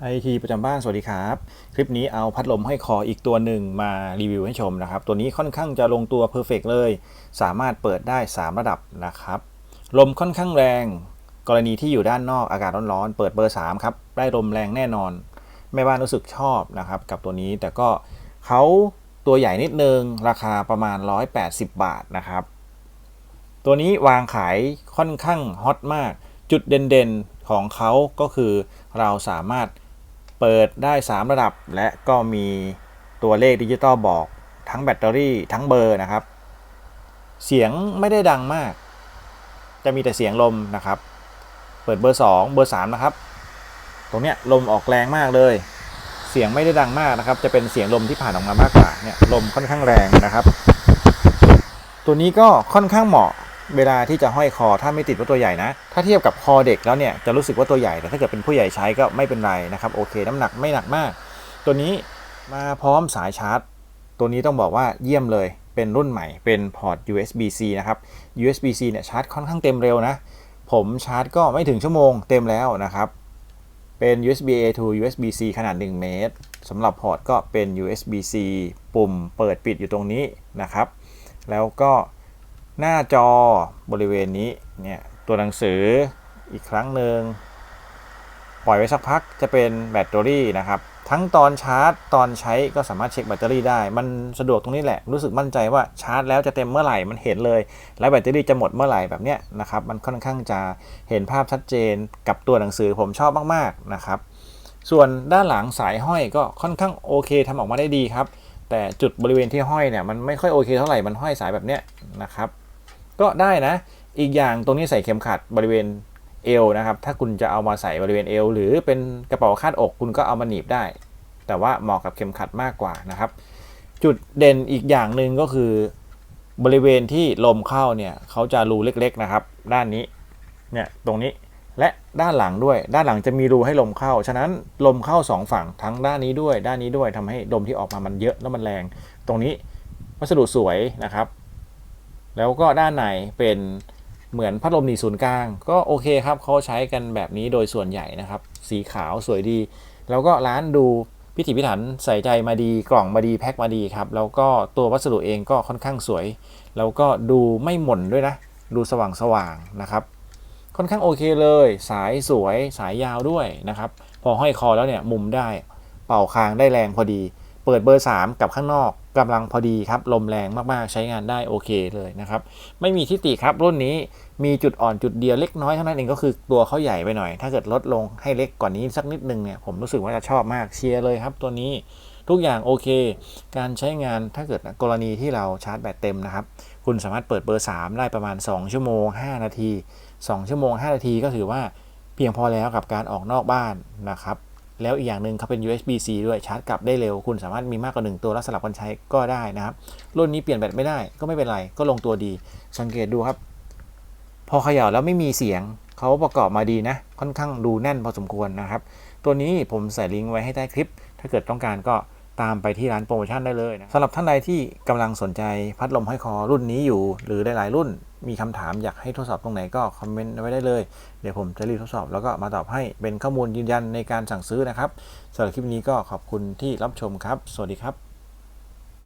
ไอทีประจำบ้านสวัสดีครับ คลิปนี้เอาพัดลมห้อยคออีกตัวหนึ่งมารีวิวให้ชมนะครับ ตัวนี้ค่อนข้างจะลงตัวเพอร์เฟกเลย สามารถเปิดได้ 3 ระดับนะครับ ลมค่อนข้างแรง กรณีที่อยู่ด้านนอกอากาศร้อนๆ เปิดเบอร์ 3 ครับ ได้ลมแรงแน่นอนแม่บ้านรู้สึกชอบนะครับ กับตัวนี้แต่ก็เขาตัวใหญ่นิดนึง ราคาประมาณ 180 บาทนะครับ ตัวนี้วางขายค่อนข้างฮอตมากจุดเด่นๆของเขาก็คือเราสามารถ เปิดได้ 3 ระดับ และก็มีตัวเลขดิจิตอลบอกทั้งแบตเตอรี่ทั้งเบอร์นะครับ เสียงไม่ได้ดังมาก จะมีแต่เสียงลมนะครับ เปิดเบอร์ 2 เบอร์ 3 นะครับ ตรงเนี้ยลมออกแรงมากเลย เสียงไม่ได้ดังมากนะครับ จะเป็นเสียงลมที่ผ่านออกมามากกว่าเนี่ยลมค่อนข้างแรงนะครับ ตัวนี้ก็ค่อนข้างเหมาะ เวลาที่จะห้อยคอถ้าไม่ติดว่าตัวใหญ่นะ ถ้าเทียบกับคอเด็กแล้วเนี่ยจะรู้สึกว่าตัวใหญ่แต่ถ้าเกิดเป็นผู้ใหญ่ใช้ก็ไม่เป็นไรนะครับโอเค น้ำหนักไม่หนักมาก ตัวนี้มาพร้อมสายชาร์จ ตัวนี้ต้องบอกว่าเยี่ยมเลยเป็นรุ่นใหม่เป็นพอร์ต USB-C นะครับ USB-C เนี่ยชาร์จค่อนข้างเต็มเร็วนะ ผมชาร์จก็ไม่ถึงชั่วโมงเต็มแล้วนะครับ เป็น USB A to USB-C ขนาด 1 เมตรสำหรับพอร์ตก็เป็น USB-C ปุ่มเปิดปิดอยู่ตรงนี้นะครับ แล้วก็ หน้าจอบริเวณนี้เนี่ยตัวหนังสืออีกครั้งหนึ่งปล่อยไว้สักพักจะเป็นแบตเตอรี่นะครับ ทั้งตอนชาร์จ ตอนใช้ก็สามารถเช็คแบตเตอรี่ได้ มันสะดวกตรงนี้แหละ รู้สึกมั่นใจว่าชาร์จแล้วจะเต็มเมื่อไหร่มันเห็นเลย และแบตเตอรี่จะหมดเมื่อไหร่แบบเนี้ยนะครับ มันค่อนข้างจะเห็นภาพชัดเจนกับตัวหนังสือผมชอบมากๆนะครับ ส่วนด้านหลังสายห้อยก็ค่อนข้างโอเคทำออกมาได้ดีครับ แต่จุดบริเวณที่ห้อยเนี่ยมันไม่ค่อยโอเคเท่าไหร่มันห้อยสายแบบเนี้ยนะครับ ก็ได้นะ อีกอย่างตรงนี้ใส่เข็มขัดบริเวณเอวนะครับ ถ้าคุณจะเอามาใส่บริเวณเอวหรือเป็นกระเป๋าคาดอกคุณก็เอามาหนีบได้ แต่ว่าเหมาะกับเข็มขัดมากกว่านะครับ จุดเด่นอีกอย่างหนึ่งก็คือบริเวณที่ลมเข้าเนี่ยเขาจะรูเล็กๆนะครับ ด้านนี้เนี่ยตรงนี้และด้านหลังด้วย ด้านหลังจะมีรูให้ลมเข้า ฉะนั้นลมเข้าสองฝั่งทั้งด้านนี้ด้วย ด้านนี้ด้วยทำให้ลมที่ออกมามันเยอะแล้วมันแรง ตรงนี้วัสดุสวยนะครับ แล้วก็ด้านในเป็นเหมือนพัดลมหนีศูนย์กลาง ก็โอเคครับเขาใช้กันแบบนี้โดยส่วนใหญ่นะครับ สีขาวสวยดี แล้วก็ร้านดูพิถีพิถันใส่ใจมาดีกล่องมาดีแพ็คมาดีครับ แล้วก็ตัววัสดุเองก็ค่อนข้างสวย แล้วก็ดูไม่หม่นด้วยนะ ดูสว่างสว่างนะครับ ค่อนข้างโอเคเลย สายสวยสายยาวด้วยนะครับ พอห้อยคอแล้วเนี่ยมุมได้ เป่าคางได้แรงพอดี เปิดเบอร์ 3 กับข้างนอกกำลังพอดีครับ ลมแรงมากๆ ใช้งานได้โอเคเลยนะครับ ไม่มีทิฏฐิครับ รุ่นนี้มีจุดอ่อนจุดเดียวเล็กน้อยเท่านั้นเองก็คือตัวเขาใหญ่ไปหน่อย ถ้าเกิดลดลงให้เล็กกว่านี้สักนิดนึงเนี่ยผมรู้สึกว่าจะชอบมากเชียร์เลยครับ ตัวนี้ทุกอย่างโอเค การใช้งานถ้าเกิดกรณีที่เราชาร์จแบตเต็มนะครับ คุณสามารถเปิดเบอร์ 3 ได้ประมาณ 2 ชั่วโมง 5 นาที 2 ชั่วโมง 5 นาทีก็ถือว่าเพียงพอแล้วกับการออกนอกบ้านนะครับ แล้วอีกอย่างหนึ่งเขาเป็น USB-C ด้วยชาร์จกลับได้เร็ว คุณสามารถมีมากกว่า 1 ตัวแล้วสลับกันใช้ก็ได้นะครับ รุ่นนี้เปลี่ยนแบตไม่ได้ก็ไม่เป็นไร ก็ลงตัวดี สังเกตดูครับ พอเขย่าแล้วไม่มีเสียงเขาประกอบมาดีนะ ค่อนข้างดูแน่นพอสมควรนะครับ ตัวนี้ผมใส่ลิงก์ไว้ให้ใต้คลิป ถ้าเกิดต้องการก็ ตามไปที่ร้านโปรโมชั่นได้เลยนะสำหรับท่านใดที่กำลังสนใจพัดลมห้อยคอรุ่นนี้อยู่ หรือหลาย ๆ รุ่นมีคำถามอยากให้ทดสอบตรงไหนก็คอมเมนต์ไว้ได้เลย เดี๋ยวผมจะรีบทดสอบแล้วก็มาตอบให้เป็นข้อมูลยืนยันในการสั่งซื้อนะครับสำหรับคลิปนี้ก็ขอบคุณที่รับชมครับ สวัสดีครับ